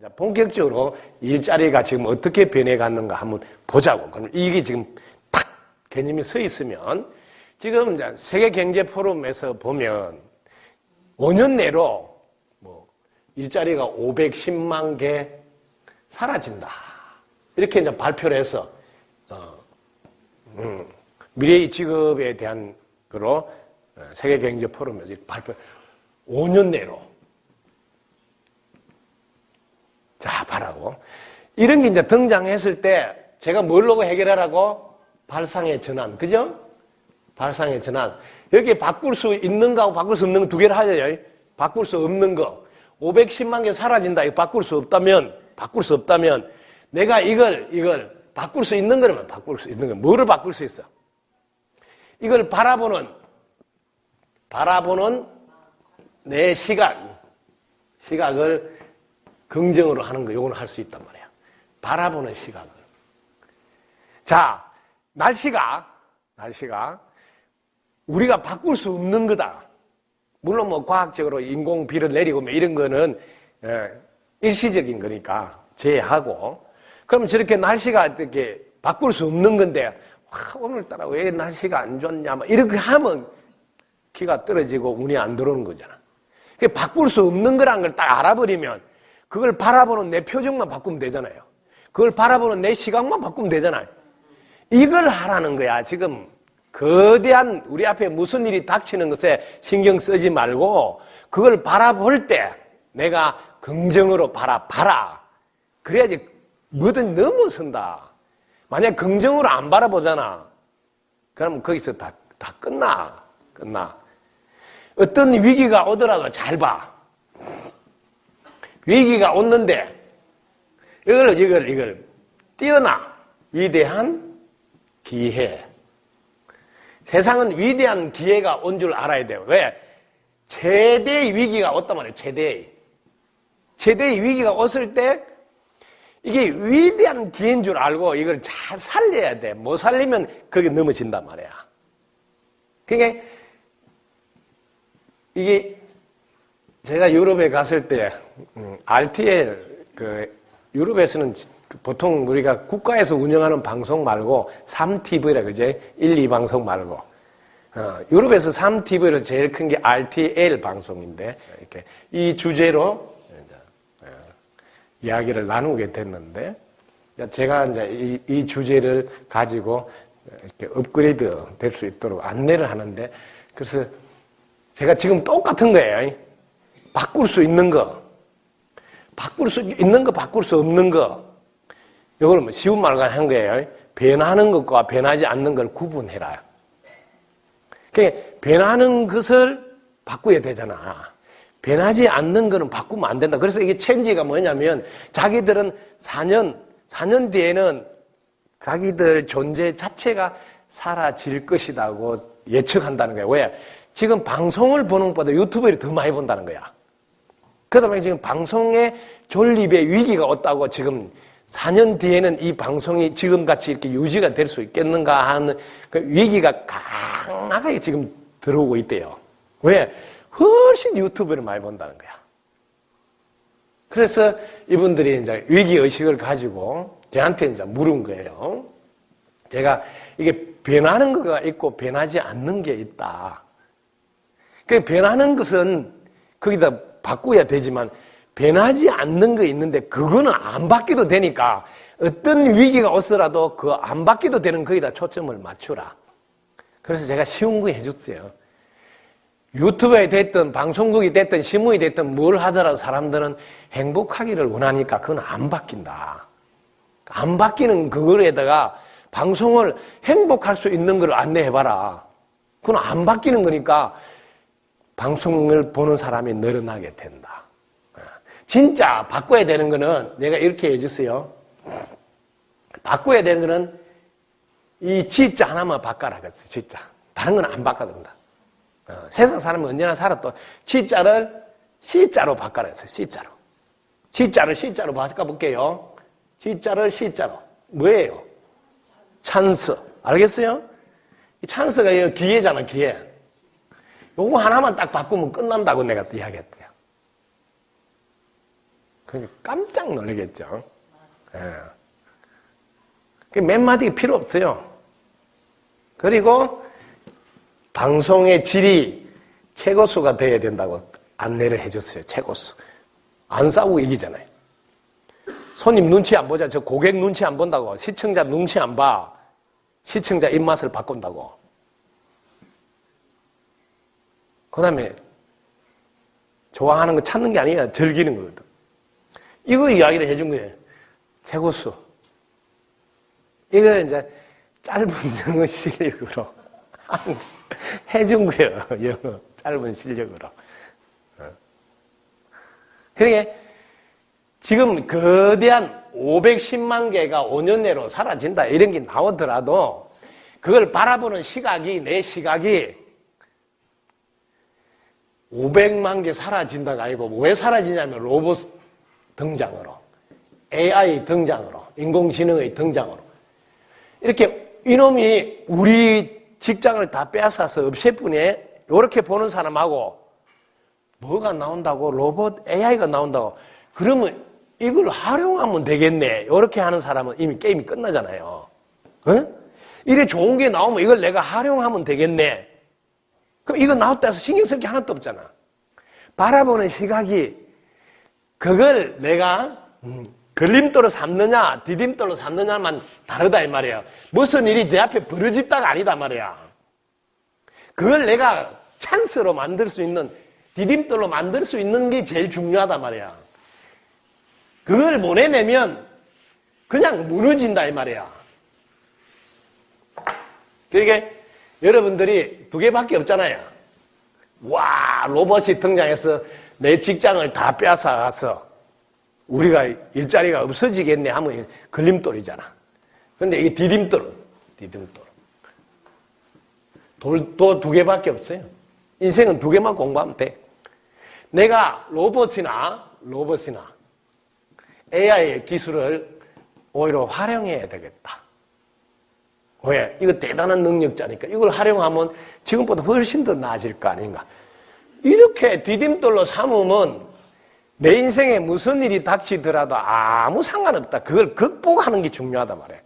자, 본격적으로 일자리가 지금 어떻게 변해갔는가 한번 보자고. 그럼 이게 지금 탁 개념이 서 있으면 지금 세계 경제 포럼에서 보면 5년 내로 뭐 일자리가 510만 개 사라진다. 이렇게 이제 발표를 해서 어, 음, 미래의 직업에 대한 거로 어, 세계 경제 포럼에서 발표 5년 내로 자, 봐라고. 이런 게 이제 등장했을 때 제가 뭘로 해결하라고? 발상의 전환. 그죠? 발상의 전환. 여기 바꿀 수 있는 거하고 바꿀 수 없는 거 두 개를 하자요. 바꿀 수 없는 거. 510만 개 사라진다. 이거 바꿀 수 없다면, 바꿀 수 없다면, 내가 이걸, 이걸 바꿀 수 있는 거라면 바꿀 수 있는 거. 뭐를 바꿀 수 있어? 이걸 바라보는, 바라보는 내 시각, 시각을 긍정으로 하는 거, 요거는 할 수 있단 말이야. 바라보는 시각을. 자, 날씨가, 날씨가, 우리가 바꿀 수 없는 거다. 물론 뭐 과학적으로 인공 비를 내리고 뭐 이런 거는 예, 일시적인 거니까 제외하고 그럼 저렇게 날씨가 어떻게 바꿀 수 없는 건데 와, 오늘따라 왜 날씨가 안 좋냐 막 이렇게 하면 키가 떨어지고 운이 안 들어오는 거잖아. 그 바꿀 수 없는 거란 걸 딱 알아버리면 그걸 바라보는 내 표정만 바꾸면 되잖아요. 그걸 바라보는 내 시각만 바꾸면 되잖아요. 이걸 하라는 거야. 지금 거대한 우리 앞에 무슨 일이 닥치는 것에 신경 쓰지 말고 그걸 바라볼 때 내가 긍정으로 바라봐라. 그래야지 뭐든 넘어선다. 만약 긍정으로 안 바라보잖아. 그럼 거기서 다, 다 끝나. 끝나. 어떤 위기가 오더라도 잘 봐. 위기가 오는데 이걸 이걸 이걸 뛰어나 위대한 기회. 세상은 위대한 기회가 온 줄 알아야 돼요. 왜? 최대의 위기가 왔단 말이에요. 최대의. 최대의 위기가 왔을 때 이게 위대한 기회인 줄 알고 이걸 잘 살려야 돼. 못 살리면 거기 넘어진단 말이야. 그게 이게 제가 유럽에 갔을 때 음, RTL 그 유럽에서는 보통 우리가 국가에서 운영하는 방송 말고 3TV라 그제 1, 2 방송 말고 어, 유럽에서 3TV로 제일 큰 게 RTL 방송인데 이렇게 이 주제로 이제, 어, 이야기를 나누게 됐는데 제가 이제 이, 이 주제를 가지고 이렇게 업그레이드 될 수 있도록 안내를 하는데 그래서 제가 지금 똑같은 거예요. 바꿀 수 있는 거, 바꿀 수 있는 거, 바꿀 수 없는 거. 이걸 뭐 쉬운 말로 한 거예요. 변하는 것과 변하지 않는 걸 구분해라. 그러니까 변하는 것을 바꿔야 되잖아. 변하지 않는 거는 바꾸면 안 된다. 그래서 이게 체인지가 뭐냐면 자기들은 4년, 4년 뒤에는 자기들 존재 자체가 사라질 것이라고 예측한다는 거예요. 왜? 지금 방송을 보는 것보다 유튜브를 더 많이 본다는 거야. 그러다 보니 지금 방송의 존립의 위기가 왔다고 지금 4년 뒤에는 이 방송이 지금같이 이렇게 유지가 될 수 있겠는가 하는 그 위기가 강하게 지금 들어오고 있대요. 왜? 훨씬 유튜브를 많이 본다는 거야. 그래서 이분들이 이제 위기의식을 가지고 저한테 이제 물은 거예요. 제가 이게 변하는 거가 있고 변하지 않는 게 있다. 그 변하는 것은 거기다 바꿔야 되지만 변하지 않는 거 있는데 그거는 안 바뀌도 되니까 어떤 위기가 오더라도 그 안 바뀌도 되는 거기다 초점을 맞추라. 그래서 제가 쉬운 거 해줬어요. 유튜브에 됐든 방송국이 됐든 신문이 됐든 뭘 하더라도 사람들은 행복하기를 원하니까 그건 안 바뀐다. 안 바뀌는 그거에다가 방송을 행복할 수 있는 걸 안내해봐라. 그건 안 바뀌는 거니까 방송을 보는 사람이 늘어나게 된다. 진짜 바꿔야 되는 거는 내가 이렇게 해주세요. 바꿔야 되는 거는 이 지자 하나만 바꿔라 그랬어 진짜. 다른 건 안 바꿔야 된다. 어, 세상 사람은 언제나 살았도 지자를 시자로 바꿔라 했어요. 시자로. 지자를 시자로 바꿔볼게요. 지자를 시자로. 뭐예요? 찬스. 알겠어요? 이 찬스가 기회잖아, 기회. 요거 하나만 딱 바꾸면 끝난다고 내가 또 이야기했대요. 그러니까 깜짝 놀라겠죠. 예. 그몇 마디 필요 없어요. 그리고 방송의 질이 최고수가 돼야 된다고 안내를 해줬어요. 최고수. 안 싸우고 이기잖아요. 손님 눈치 안 보자. 저 고객 눈치 안 본다고. 시청자 눈치 안 봐. 시청자 입맛을 바꾼다고. 그 다음에 좋아하는 거 찾는 게 아니라 즐기는 거거든. 이거 이야기를 해준 거예요. 최고수. 이걸 이제 짧은 영어 실력으로 해준 거예요. 영어 짧은 실력으로. 어. 그러니까 지금 거대한 510만 개가 5년 내로 사라진다 이런 게 나오더라도 그걸 바라보는 시각이 내 시각이 500만 개 사라진다가 아니고 왜 사라지냐면 로봇 등장으로 AI 등장으로 인공지능의 등장으로. 이렇게 이놈이 우리 직장을 다 빼앗아서 없애뿐에 이렇게 보는 사람하고 뭐가 나온다고? 로봇 AI가 나온다고? 그러면 이걸 활용하면 되겠네. 이렇게 하는 사람은 이미 게임이 끝나잖아요. 어? 이래 좋은 게 나오면 이걸 내가 활용하면 되겠네 그럼 이거 나왔다 해서 신경 쓸 게 하나도 없잖아. 바라보는 시각이 그걸 내가 음, 걸림돌로 삼느냐 디딤돌로 삼느냐만 다르다 이 말이야. 무슨 일이 내 앞에 벌어졌다가 아니다 말이야. 그걸 내가 찬스로 만들 수 있는 디딤돌로 만들 수 있는 게 제일 중요하다 말이야. 그걸 못 해내면 그냥 무너진다 이 말이야. 그러니까 여러분들이 두 개밖에 없잖아요 와 로봇이 등장해서 내 직장을 다 빼앗아가서 우리가 일자리가 없어지겠네 하면 걸림돌이잖아. 그런데 이게 디딤돌, 디딤돌. 돌도 두 개밖에 없어요. 인생은 두 개만 공부하면 돼. 내가 로봇이나 로봇이나 AI의 기술을 오히려 활용해야 되겠다. 왜? 이거 대단한 능력자니까 이걸 활용하면 지금보다 훨씬 더 나아질 거 아닌가. 이렇게 디딤돌로 삼으면 내 인생에 무슨 일이 닥치더라도 아무 상관없다. 그걸 극복하는 게 중요하단 말이에요.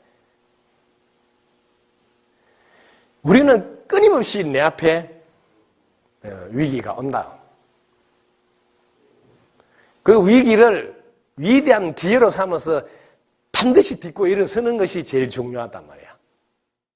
우리는 끊임없이 내 앞에 어, 위기가 온다. 그 위기를 위대한 기회로 삼아서 반드시 딛고 일어서는 것이 제일 중요하단 말이에요.